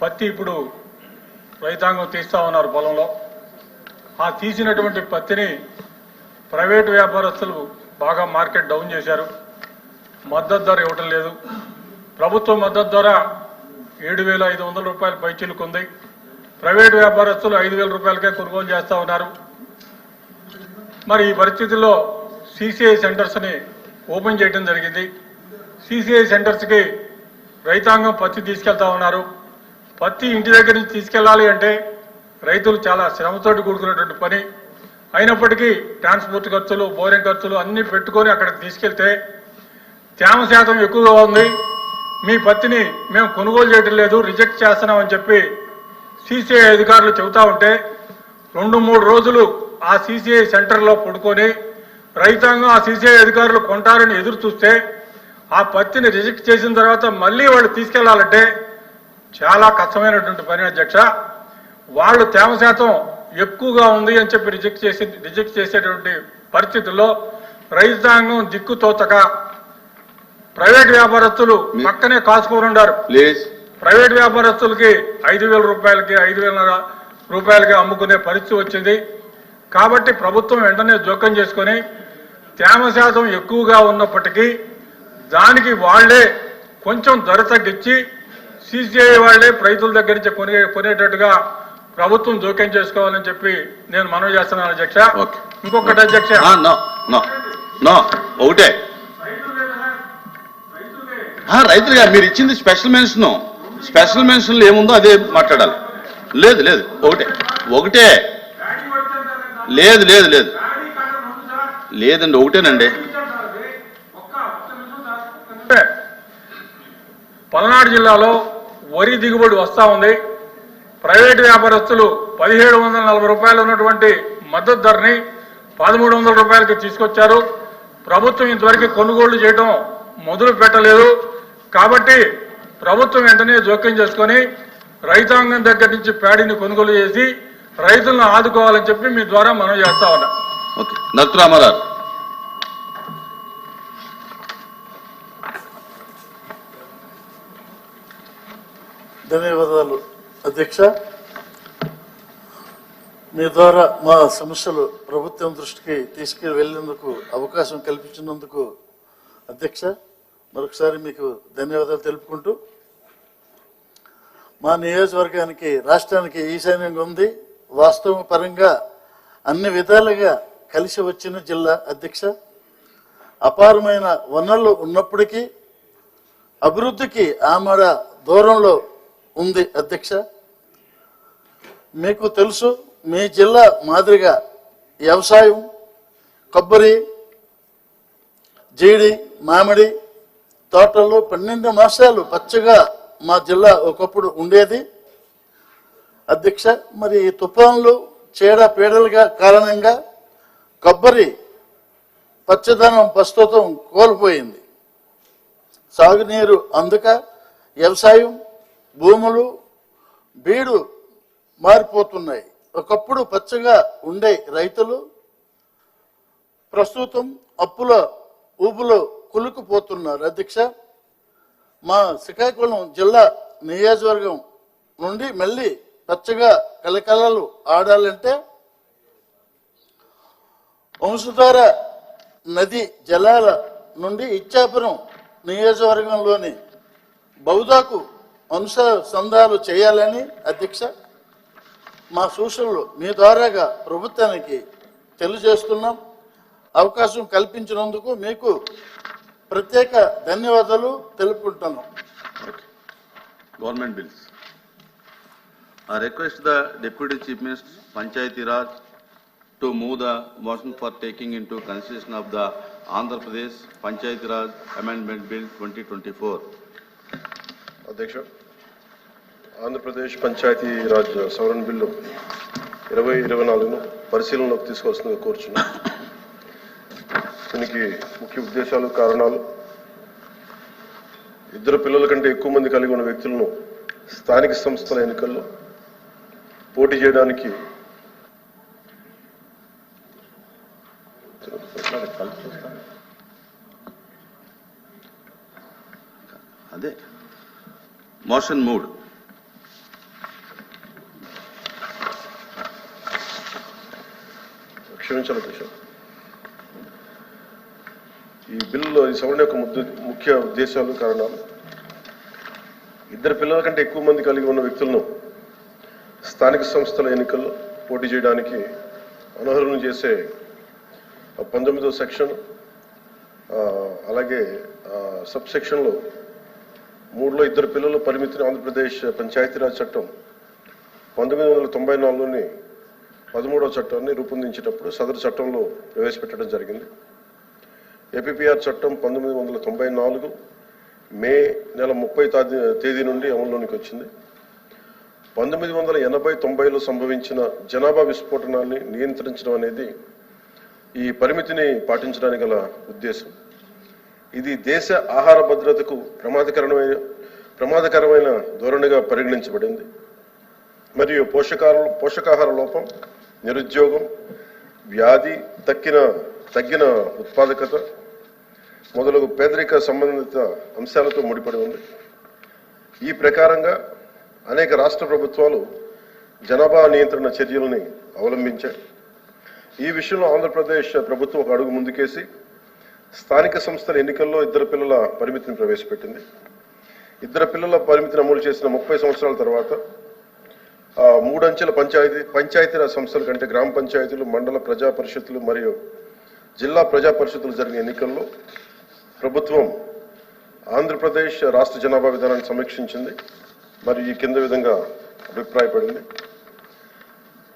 పత్తి ఇప్పుడు రైతాంగం తీస్తా ఉన్నారు పొలంలో. ఆ తీసినటువంటి పత్తిని ప్రైవేటు వ్యాపారస్తులు బాగా మార్కెట్ డౌన్ చేశారు. మద్దతు ధర ఇవ్వటం లేదు. ప్రభుత్వ మద్దతు ధర ఏడు వేల ఐదు వందల రూపాయల పైచిలుకుంది ప్రైవేటు వ్యాపారస్తులు ఐదు వేల రూపాయలకే కొనుగోలు చేస్తూ ఉన్నారు. మరి ఈ పరిస్థితుల్లో సిసిఐ సెంటర్స్ని ఓపెన్ చేయడం జరిగింది. సిసిఐ సెంటర్స్కి రైతాంగం పత్తి తీసుకెళ్తా ఉన్నారు. పత్తి ఇంటి దగ్గర నుంచి తీసుకెళ్ళాలి అంటే రైతులు చాలా శ్రమతోటి కూడుకున్నటువంటి పని. అయినప్పటికీ ట్రాన్స్పోర్ట్ ఖర్చులు బోరింగ్ ఖర్చులు అన్ని పెట్టుకొని అక్కడికి తీసుకెళ్తే తేమ శాతం ఎక్కువగా ఉంది. మీ పత్తిని మేము కొనుగోలు చేయడం లేదు రిజెక్ట్ చేస్తున్నామని చెప్పి సిసిఐ అధికారులు చెబుతా ఉంటే రెండు మూడు రోజులు ఆ సిసిఐ సెంటర్లో పడుకొని రైతాంగం ఆ సిసిఐ అధికారులు కొంటారని ఎదురు చూస్తే ఆ పత్తిని రిజెక్ట్ చేసిన తర్వాత మళ్ళీ వాళ్ళు తీసుకెళ్ళాలంటే చాలా కష్టమైనటువంటి పని అధ్యక్ష. వాళ్ళు తేమ శాతం ఎక్కువగా ఉంది అని చెప్పి రిజెక్ట్ చేసి రిజెక్ట్ చేసేటువంటి పరిస్థితుల్లో రైతాంగం దిక్కు తోచక ప్రైవేట్ వ్యాపారస్తులు పక్కనే కాసుకొని ఉండారు. ప్లీజ్. ప్రైవేట్ వ్యాపారస్తులకి ఐదు వేల రూపాయలకి ఐదు వేల రూపాయలకి అమ్ముకునే పరిస్థితి వచ్చింది. కాబట్టి ప్రభుత్వం వెంటనే జోక్యం చేసుకొని తేమ శాతం ఎక్కువగా ఉన్నప్పటికీ దానికి వాళ్ళే కొంచెం ధర తగ్గించి సిసిఐ వాళ్ళే రైతుల దగ్గర నుంచి కొనే కొనేటట్టుగా ప్రభుత్వం జోక్యం చేసుకోవాలని చెప్పి నేను మనవి చేస్తున్నాను అధ్యక్ష. ఇంకొకటి అధ్యక్ష. ఒకటే. రైతులుగా మీరు ఇచ్చింది స్పెషల్ మెన్షన్. స్పెషల్ మెన్షన్లో ఏముందో అదే మాట్లాడాలి. లేదు లేదు ఒకటే ఒకటే. లేదు లేదు లేదు. లేదండి ఒకటేనండి అంటే పల్నాడు జిల్లాలో వరి దిగుబడి వస్తూ ఉంది. ప్రైవేటు వ్యాపారస్తులు పదిహేడు వందల నలభై రూపాయలు ఉన్నటువంటి మద్దతు ధరని పదమూడు వందల రూపాయలకి తీసుకొచ్చారు. ప్రభుత్వం ఇంతవరకు కొనుగోళ్ళు చేయడం మొదలు పెట్టలేదు కాబట్టి ప్రభుత్వం వెంటనే జోక్యం చేసుకొని రైతాంగం దగ్గర నుంచి ప్యాడీని కొనుగోలు చేసి రైతులను ఆదుకోవాలని చెప్పి మీ ద్వారా మనం చేస్తా ఉన్నాం. ఓకే. ధన్యవాదాలు. అధ్యక్ష మీ ద్వారా మా సమస్యలు ప్రభుత్వం దృష్టికి తీసుకువెళ్ళేందుకు అవకాశం కల్పించినందుకు అధ్యక్ష మరొకసారి మీకు ధన్యవాదాలు తెలుపుకుంటూ మా నియోజకవర్గానికి రాష్ట్రానికి ఈశాన్యంగా ఉంది. వాస్తవం పరంగా అన్ని విధాలుగా కలిసి వచ్చిన జిల్లా అధ్యక్ష. అపారమైన వనరులు ఉన్నప్పటికీ అభివృద్ధికి ఆమడ దూరంలో ఉంది అధ్యక్ష. మీకు తెలుసు మీ జిల్లా మాదిరిగా వ్యవసాయం కొబ్బరి జీడి మామిడి తోటల్లో పన్నెండు మాసాలు పచ్చగా మా జిల్లా ఒకప్పుడు ఉండేది. అధ్యక్ష మరి ఈ తుఫాన్లు చీడ పీడలుగా కారణంగా కొబ్బరి పచ్చదనం ప్రస్తుతం కోల్పోయింది. సాగునీరు అందుక వ్యవసాయం భూములు బీడు మారిపోతున్నాయి. ఒకప్పుడు పచ్చగా ఉండే రైతులు ప్రస్తుతం అప్పుల ఊపులో కులుకుపోతున్నారు. అధ్యక్ష మా శ్రీకాకుళం జిల్లా నియోజకవర్గం నుండి మళ్ళీ పచ్చగా కలకలలు ఆడాలంటే వంశధార నది జలాల నుండి ఇచ్చాపురం నియోజకవర్గంలోని బౌదాకు అనుసంధానాలు చేయాలని అధ్యక్ష మా సూచనలు మీ ద్వారాగా ప్రభుత్వానికి తెలియజేస్తున్నాం. అవకాశం కల్పించినందుకు మీకు ప్రత్యేక ధన్యవాదాలు తెలుపుకుంటున్నాం. Government bills. ఆ request the deputy chief minister Panchayati Raj to move the motion for taking in to of the Andhra Pradesh Panchayati Raj amendment bill twenty twenty four. అధ్యక్ష ఆంధ్రప్రదేశ్ పంచాయతీ రాజ్ సవరణ బిల్లు ఇరవై ఇరవై నాలుగును పరిశీలనలోకి తీసుకోవాల్సిందిగా కోరుచున్నాం దీనికి ముఖ్య ఉద్దేశాలు కారణాలు ఇద్దరు పిల్లల కంటే ఎక్కువ మంది కలిగి ఉన్న వ్యక్తులను స్థానిక సంస్థల ఎన్నికల్లో పోటీ చేయడానికి అదే. మోషన్ మూడు. క్షమించాలి ఈ బిల్లులో ఈ సవరణ యొక్క ముఖ్య ఉద్దేశాలు కారణాలు. ఇద్దరు పిల్లల కంటే ఎక్కువ మంది కలిగి ఉన్న వ్యక్తులను స్థానిక సంస్థల ఎన్నికల్లో పోటీ చేయడానికి అనర్హులను చేసే పంతొమ్మిదో సెక్షన్ అలాగే సబ్ సెక్షన్లో మూడులో ఇద్దరు పిల్లల పరిమితిని ఆంధ్రప్రదేశ్ పంచాయతీరాజ్ చట్టం పంతొమ్మిది వందల తొంభై నాలుగులోని పదమూడవ చట్టాన్ని రూపొందించేటప్పుడు సదరు చట్టంలో ప్రవేశపెట్టడం జరిగింది. ఏపీపీఆర్ చట్టం పంతొమ్మిది వందల తొంభై నాలుగు మే నెల ముప్పై తేదీ నుండి అమల్లోనికి వచ్చింది. పంతొమ్మిది వందల ఎనభై తొంభైలో సంభవించిన జనాభా విస్ఫోటనాన్ని నియంత్రించడం అనేది ఈ పరిమితిని పాటించడానికి గల ఉద్దేశం. ఇది దేశ ఆహార భద్రతకు ప్రమాదకరమైన ప్రమాదకరమైన ధోరణిగా పరిగణించబడింది. మరియు పోషకాహార పోషకాహార లోపం నిరుద్యోగం వ్యాధి తక్కిన తగ్గిన ఉత్పాదకత మొదలగు పేదరిక సంబంధిత అంశాలతో ముడిపడి ఉంది. ఈ ప్రకారంగా అనేక రాష్ట్ర ప్రభుత్వాలు జనాభా నియంత్రణ చర్యలని అవలంబించాయి. ఈ విషయంలో ఆంధ్రప్రదేశ్ ప్రభుత్వం ఒక అడుగు ముందుకేసి స్థానిక సంస్థల ఎన్నికల్లో ఇద్దరు పిల్లల పరిమితిని ప్రవేశపెట్టింది. ఇద్దరు పిల్లల పరిమితిని అమలు చేసిన ముప్పై సంవత్సరాల తర్వాత ఆ, మూడంచెల పంచాయతీ పంచాయతీరాజ్ సంస్థల కంటే గ్రామ పంచాయతీలు మండల ప్రజా పరిషత్తులు మరియు జిల్లా ప్రజా పరిషత్తులు జరిగిన ఎన్నికల్లో ప్రభుత్వం ఆంధ్రప్రదేశ్ రాష్ట్ర జనాభా విధానాన్ని సమీక్షించింది మరియు ఈ కింద విధంగా అభిప్రాయపడింది.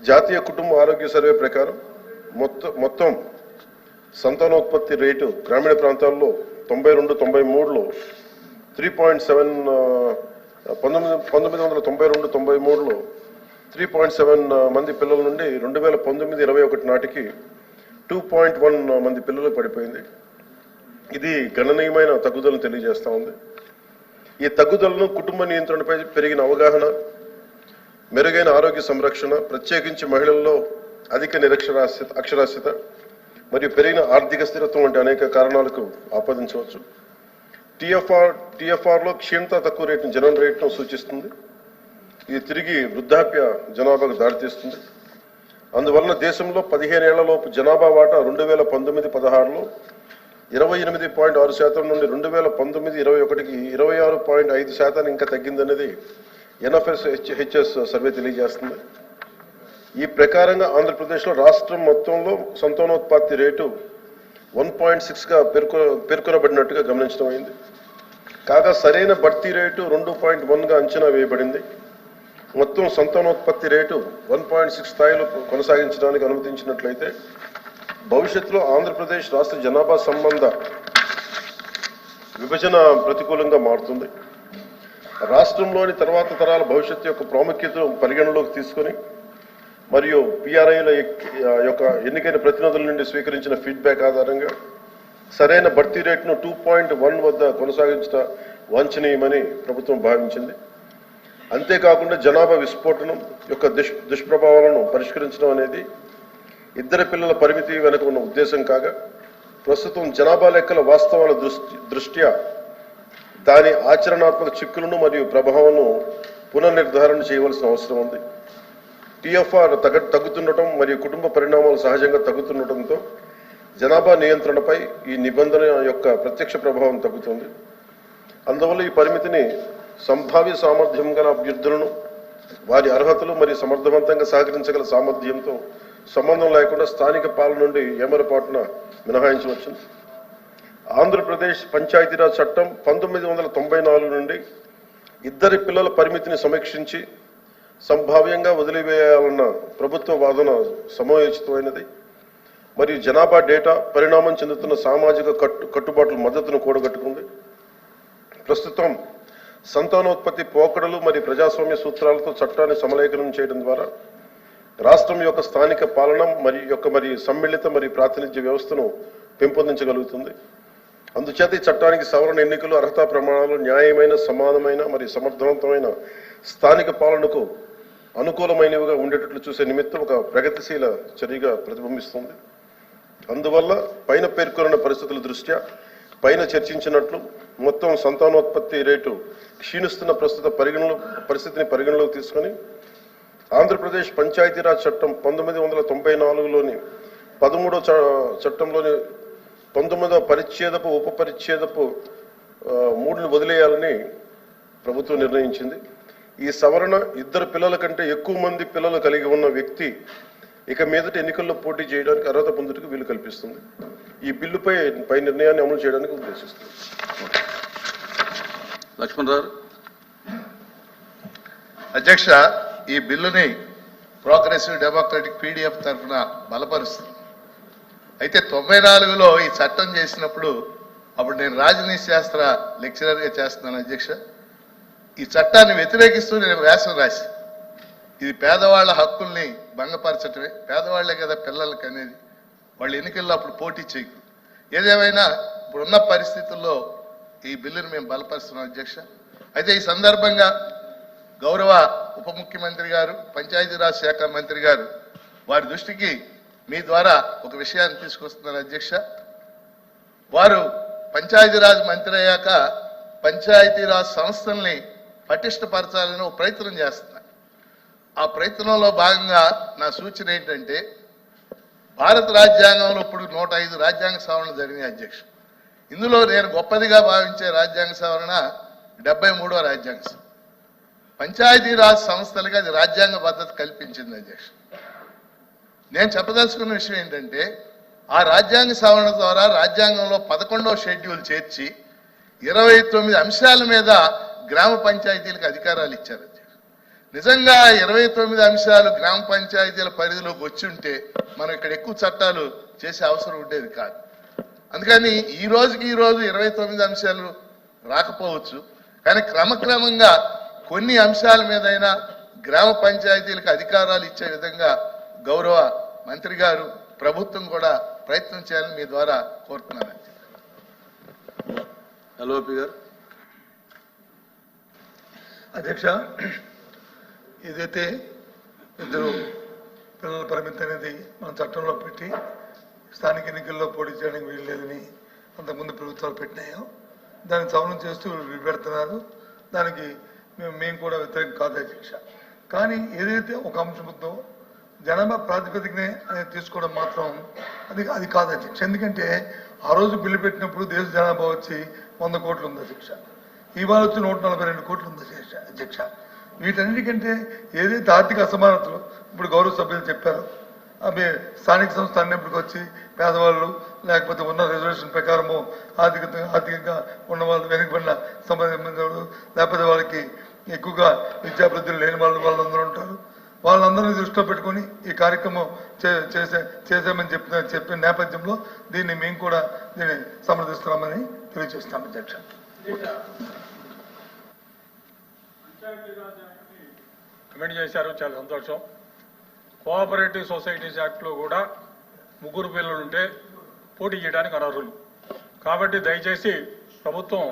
జాతీయ కుటుంబ ఆరోగ్య సర్వే ప్రకారం మొత్తం మొత్తం సంతానోత్పత్తి రేటు గ్రామీణ ప్రాంతాల్లో తొంభై రెండు తొంభై మూడులో త్రీ పాయింట్ సెవెన్ పంతొమ్మిది పంతొమ్మిది వందల తొంభై రెండు తొంభై మూడులో త్రీ పాయింట్ సెవెన్ మంది పిల్లల నుండి రెండు వేల పంతొమ్మిది ఇరవై ఒకటి నాటికి టూ పాయింట్ వన్ మంది పిల్లలు పడిపోయింది. ఇది గణనీయమైన తగ్గుదలను తెలియజేస్తూ ఉంది. ఈ తగ్గుదలను కుటుంబ నియంత్రణపై పెరిగిన అవగాహన మెరుగైన ఆరోగ్య సంరక్షణ ప్రత్యేకించి మహిళల్లో అధిక నిరక్షరాస్యత అక్షరాస్యత మరియు పెరిగిన ఆర్థిక స్థిరత్వం వంటి అనేక కారణాలకు ఆపాదించవచ్చు. టిఎఫ్ఆర్ టిఎఫ్ఆర్లో క్షీణత తక్కువ రేటును జనరల్ రేట్ను సూచిస్తుంది. ఇది తిరిగి వృద్ధాప్య జనాభాకు దారితీస్తుంది. అందువలన దేశంలో పదిహేను ఏళ్ళలోపు జనాభా వాటా రెండు వేల పంతొమ్మిది పదహారులో ఇరవై ఎనిమిది పాయింట్ ఆరు శాతం నుండి రెండు వేల పంతొమ్మిది ఇరవై ఒకటికి ఇరవై ఆరు పాయింట్ ఐదు శాతాన్ని ఇంకా తగ్గిందనేది ఎన్ఎఫ్ఎస్ హెచ్ఎస్ సర్వే తెలియజేస్తుంది. ఈ ప్రకారంగా ఆంధ్రప్రదేశ్లో రాష్ట్రం మొత్తంలో సంతానోత్పత్తి రేటు వన్ పాయింట్ సిక్స్గా పేర్కొ పేర్కొనబడినట్టుగా గమనించడం అయింది. కాగా సరైన భర్తీ రేటు రెండు పాయింట్ వన్గా అంచనా వేయబడింది. మొత్తం సంతానోత్పత్తి రేటు వన్ పాయింట్ సిక్స్ స్థాయిలో కొనసాగించడానికి అనుమతించినట్లయితే భవిష్యత్తులో ఆంధ్రప్రదేశ్ రాష్ట్ర జనాభా సంబంధ విభజన ప్రతికూలంగా మారుతుంది. రాష్ట్రంలోని తర్వాత తరాల భవిష్యత్తు యొక్క ప్రాముఖ్యతను పరిగణలోకి తీసుకొని మరియు పిఆర్ఐల యొక్క ఎన్నికైన ప్రతినిధుల నుండి స్వీకరించిన ఫీడ్బ్యాక్ ఆధారంగా సరైన భర్తీ రేట్ను టూ పాయింట్ వన్ వద్ద కొనసాగించడం వాంఛనీయమని ప్రభుత్వం భావించింది. అంతేకాకుండా జనాభా విస్ఫోటనం యొక్క దుష్ దుష్ప్రభావాలను పరిష్కరించడం అనేది ఇద్దరు పిల్లల పరిమితి వెనుక ఉన్న ఉద్దేశం కాగా ప్రస్తుతం జనాభా లెక్కల వాస్తవాల దృష్టి దృష్ట్యా దాని ఆచరణాత్మక చిక్కులను మరియు ప్రభావాలను పునర్నిర్ధారణ చేయవలసిన అవసరం ఉంది. టిఎఫ్ఆర్ తగ్గ తగ్గుతుండటం మరియు కుటుంబ పరిణామాలు సహజంగా తగ్గుతుండటంతో జనాభా నియంత్రణపై ఈ నిబంధన యొక్క ప్రత్యక్ష ప్రభావం తగ్గుతుంది. అందువల్ల ఈ పరిమితిని సంభావ్య సామర్థ్యం గల అభ్యర్థులను వారి అర్హతలు మరియు సమర్థవంతంగా సహకరించగల సామర్థ్యంతో సంబంధం లేకుండా స్థానిక పాలన నుండి ఏమరపాటున మినహాయించవచ్చు ఆంధ్రప్రదేశ్ పంచాయతీరాజ్ చట్టం పంతొమ్మిది వందల తొంభై నాలుగు నుండి ఇద్దరి పిల్లల పరిమితిని సమీక్షించి సంభావ్యంగా వదిలివేయాలన్న ప్రభుత్వ వాదన సమయోచితమైనది మరియు జనాభా డేటా పరిణామం చెందుతున్న సామాజిక కట్టు కట్టుబాట్ల మద్దతును కూడగట్టుకుంది. ప్రస్తుతం సంతానోత్పత్తి పోకడలు మరియు ప్రజాస్వామ్య సూత్రాలతో చట్టాన్ని సమలేఖనం చేయడం ద్వారా రాష్ట్రం యొక్క స్థానిక పాలన మరియు యొక్క మరి సమ్మిళిత మరియు ప్రాతినిధ్య వ్యవస్థను పెంపొందించగలుగుతుంది. అందుచేత ఈ చట్టానికి సవరణ ఎన్నికలు అర్హతా ప్రమాణాలు న్యాయమైన సమానమైన మరియు సమర్థవంతమైన స్థానిక పాలనకు అనుకూలమైనవిగా ఉండేటట్లు చూసే నిమిత్తం ఒక ప్రగతిశీల చర్యగా ప్రతిబింబిస్తుంది. అందువల్ల పైన పేర్కొన్న పరిస్థితుల దృష్ట్యా పైన చర్చించినట్లు మొత్తం సంతానోత్పత్తి రేటు క్షీణిస్తున్న ప్రస్తుత పరిగణలో పరిస్థితిని పరిగణలోకి తీసుకొని ఆంధ్రప్రదేశ్ పంచాయతీరాజ్ చట్టం పంతొమ్మిది వందల తొంభై నాలుగులోని పదమూడో చ- చట్టంలోని పంతొమ్మిదవ పరిచ్ఛేదపు ఉప పరిచ్ఛేదపు మూడును వదిలేయాలని ప్రభుత్వం నిర్ణయించింది. ఈ సవరణ ఇద్దరు పిల్లల కంటే ఎక్కువ మంది పిల్లలు కలిగి ఉన్న వ్యక్తి ఇక మీదట ఎన్నికల్లో పోటీ చేయడానికి అర్హత పొందుటకు వీలు కల్పిస్తుంది. ఈ బిల్లుపై పై నిర్ణయాన్ని అమలు చేయడానికి ఉద్దేశిస్తుంది. లక్ష్మణ్ రావు. అధ్యక్ష ఈ బిల్లుని ప్రోగ్రెసివ్ డెమోక్రటిక్ పీడిఎఫ్ తరఫున బలపరుస్తుంది. అయితే తొంభై నాలుగులో ఈ చట్టం చేసినప్పుడు అప్పుడు నేను రాజనీతి శాస్త్ర లెక్చరర్గా చేస్తున్నాను అధ్యక్ష. ఈ చట్టాన్ని వ్యతిరేకిస్తూ నేను వ్యాసం రాసి ఇది పేదవాళ్ళ హక్కుల్ని భంగపరచటమే. పేదవాళ్ళే కదా పిల్లలకి అనేది. వాళ్ళు ఎన్నికల్లో అప్పుడు పోటీ చేయకు. ఏదేమైనా ఇప్పుడున్న పరిస్థితుల్లో ఈ బిల్లుని మేము బలపరుస్తున్నాం అధ్యక్ష. అయితే ఈ సందర్భంగా గౌరవ ఉప ముఖ్యమంత్రి గారు పంచాయతీరాజ్ శాఖ మంత్రి గారు వారి దృష్టికి మీ ద్వారా ఒక విషయాన్ని తీసుకొస్తున్నారు అధ్యక్ష. వారు పంచాయతీరాజ్ మంత్రి అయ్యాక పంచాయతీరాజ్ సంస్థల్ని పటిష్టపరచాలని ఒక ప్రయత్నం చేస్తున్నారు ఆ ప్రయత్నంలో భాగంగా నా సూచన ఏంటంటే భారత రాజ్యాంగంలో ఇప్పుడు నూట ఐదు రాజ్యాంగ సవరణ జరిగిన అధ్యక్షుడు ఇందులో నేను గొప్పదిగా భావించే రాజ్యాంగ సవరణ డెబ్బై మూడవ రాజ్యాంగ సవరణ. పంచాయతీరాజ్ సంస్థలకి అది రాజ్యాంగ భద్రత కల్పించింది అధ్యక్షుడు నేను చెప్పదలుచుకున్న విషయం ఏంటంటే ఆ రాజ్యాంగ సవరణ ద్వారా రాజ్యాంగంలో పదకొండవ షెడ్యూల్ చేర్చి ఇరవై తొమ్మిది అంశాల మీద గ్రామ పంచాయతీలకు అధికారాలు ఇచ్చారు. నిజంగా ఇరవై తొమ్మిది అంశాలు గ్రామ పంచాయతీల పరిధిలోకి వచ్చి ఉంటే మనం ఇక్కడ ఎక్కువ చట్టాలు చేసే అవసరం ఉండేది కాదు. అందుకని ఈ రోజుకి ఈ రోజు ఇరవై తొమ్మిది అంశాలు రాకపోవచ్చు. కానీ క్రమక్రమంగా కొన్ని అంశాల మీదైనా గ్రామ పంచాయతీలకు అధికారాలు ఇచ్చే విధంగా గౌరవ మంత్రి గారు ప్రభుత్వం కూడా ప్రయత్నం చేయాలని మీ ద్వారా కోరుతున్నాను. హలో గారు. అధ్యక్ష ఏదైతే ఇద్దరు పిల్లల పరిమితి అనేది మన చట్టంలో పెట్టి స్థానిక ఎన్నికల్లో పోటీ చేయడానికి వీల్లేదని అంతకుముందు ప్రభుత్వాలు పెట్టినాయో దాన్ని సవరణ చేస్తూ వీళ్ళు పెడుతున్నారు. దానికి మేము మేము కూడా వ్యతిరేకం కాదు అధ్యక్ష. కానీ ఏదైతే ఒక అంశం ఉందో జనాభా ప్రాతిపదికనే అనేది తీసుకోవడం మాత్రం అది అది కాదు అధ్యక్ష. ఎందుకంటే ఆ రోజు బిల్లు పెట్టినప్పుడు దేశ జనాభా వచ్చి వంద కోట్లు ఉంది అధ్యక్ష. ఇవాళ వచ్చి నూట నలభై రెండు కోట్లు ఉంది అధ్యక్ష. వీటన్నిటికంటే ఏదైతే ఆర్థిక అసమానతలు ఇప్పుడు గౌరవ సభ్యులు చెప్పారు అవి స్థానిక సంస్థ అన్నింటికి వచ్చి పేదవాళ్ళు లేకపోతే ఉన్న రిజర్వేషన్ ప్రకారము ఆర్థిక ఆర్థికంగా ఉన్న వాళ్ళు వెనుకబడిన సంబంధించిన లేకపోతే వాళ్ళకి ఎక్కువగా విద్యాభివృద్ధులు లేని వాళ్ళు వాళ్ళందరూ ఉంటారు. వాళ్ళందరినీ దృష్టిలో పెట్టుకొని ఈ కార్యక్రమం చే- చేసే చేసామని చెప్పిన చెప్పిన నేపథ్యంలో దీన్ని మేము కూడా దీన్ని సమర్థిస్తున్నామని తెలియజేస్తాం అధ్యక్ష. కమెంట్ చేశారు చాలా సంతోషం. కోఆపరేటివ్ సొసైటీస్ యాక్ట్లో కూడా ముగ్గురు పిల్లలు ఉంటే పోటీ చేయడానికి అనర్హులు. కాబట్టి దయచేసి ప్రభుత్వం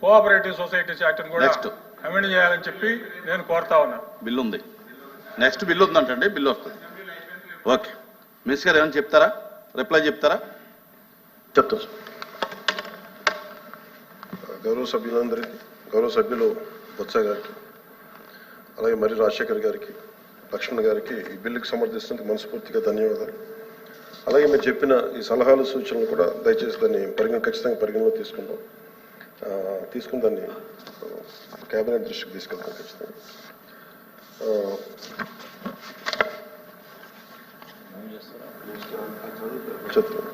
కోఆపరేటివ్ సొసైటీస్ యాక్ట్ని కూడా. అమెండ్ చేయాలని చెప్పి నేను కోరుతా ఉన్నాను బిల్లు ఉంది నెక్స్ట్ బిల్లు ఉందంటండి బిల్లు వస్తుంది. ఓకే. మిస్ గారు ఏమైనా చెప్తారా? రిప్లై చెప్తారా? చెప్తాను సార్. గౌరవ సభ్యులందరికీ గౌరవ సభ్యులు బొత్స గారికి అలాగే మరి రాజశేఖర్ గారికి లక్ష్మణ్ గారికి ఈ బిల్లుకి సమర్థిస్తున్నందుకు మనస్ఫూర్తిగా ధన్యవాదాలు. అలాగే మీరు చెప్పిన ఈ సలహాలు సూచనలు కూడా దయచేసి దాన్ని పరిగణ ఖచ్చితంగా పరిగణలో తీసుకుంటాం తీసుకుని దాన్ని కేబినెట్ దృష్టికి తీసుకెళ్తాం ఖచ్చితంగా. చెప్తాను.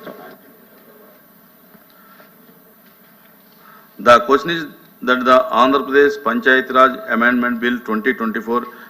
The question is that the Andhra Pradesh Panchayat Raj Amendment Bill 2024